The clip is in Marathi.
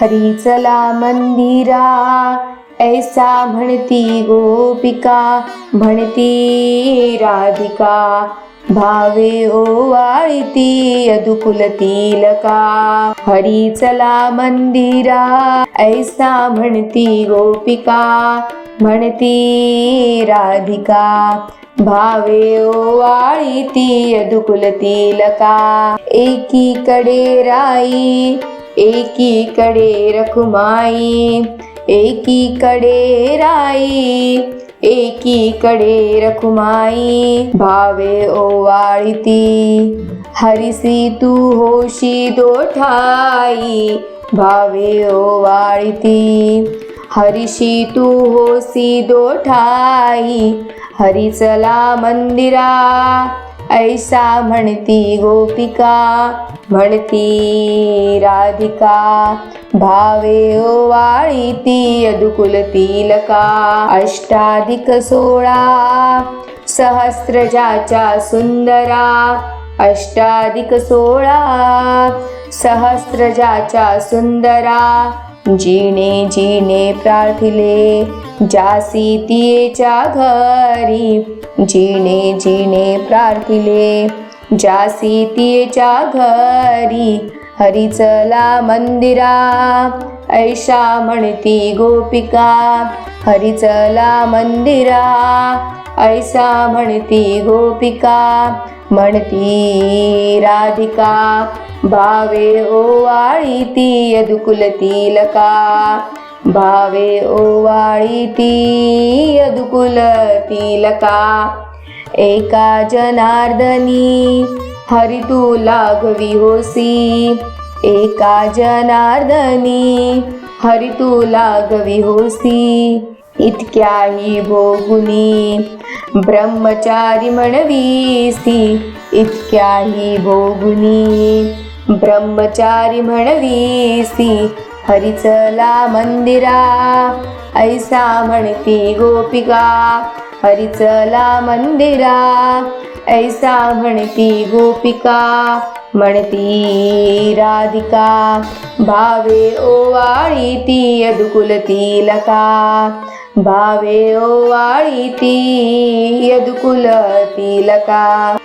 हरी चला मंदिरा ऐसा म्हणती गोपिका म्हणती राधिका भावे ओवाळीती अदुकुल तिलका. हरी चला मंदिरा ऐसा म्हणती गोपिका म्हणती राधिका भावे ओवाळीती अदुकुल तिलका. एकीकडे राई एकीकडे रखुमाई एकीकडे राई एकीकडे रखुमाई. भावे ओवाळीती हरिसी तू होशी दोठाई. भावे ओवाळीती हरिशी तू होसी दोठाई. हरिचला मंदिरा ऐसा म्हणती गोपिका म्हणती राधिका भावे ओवाळीती अदुकुल तिलका अष्टाधिक सोळा सहस्रजाच्या सुंदरा अष्टाधिक सोळा सहस्रजाच्या सुंदरा जिणे जिणे प्रार्थिले जासी तियेच्या घरी. जिणे जिणे प्रार्थिले जासी सीतेच्या घरी हरी चला मंदिरा ऐशा म्हणती गोपिका हरी चला मंदिरा ऐसा म्हणती गोपिका म्हणती राधिका भावे ओवाळी ती यदुकुल तिलका भावे ओवाळी ती यदुकुल तिलका. एका जनार्दनी हरी तू लाघवी होसी. एका जनार्दनी हरी तू लाघवी होसी. इतक्याही भोगुनी ब्रह्मचारी म्हणवीसी. इतक्याही भोगुनी ब्रह्मचारी म्हणवीसी. हरिचला मंदिरा ऐसा म्हणती गोपिका. हरिचला मंदिरा ऐसा म्हणती गोपिका. म्हणती राधिका भावे ओवाळीती यदुकुलती तिलका. भावे ओवाळीती यदुकुलती तिलका.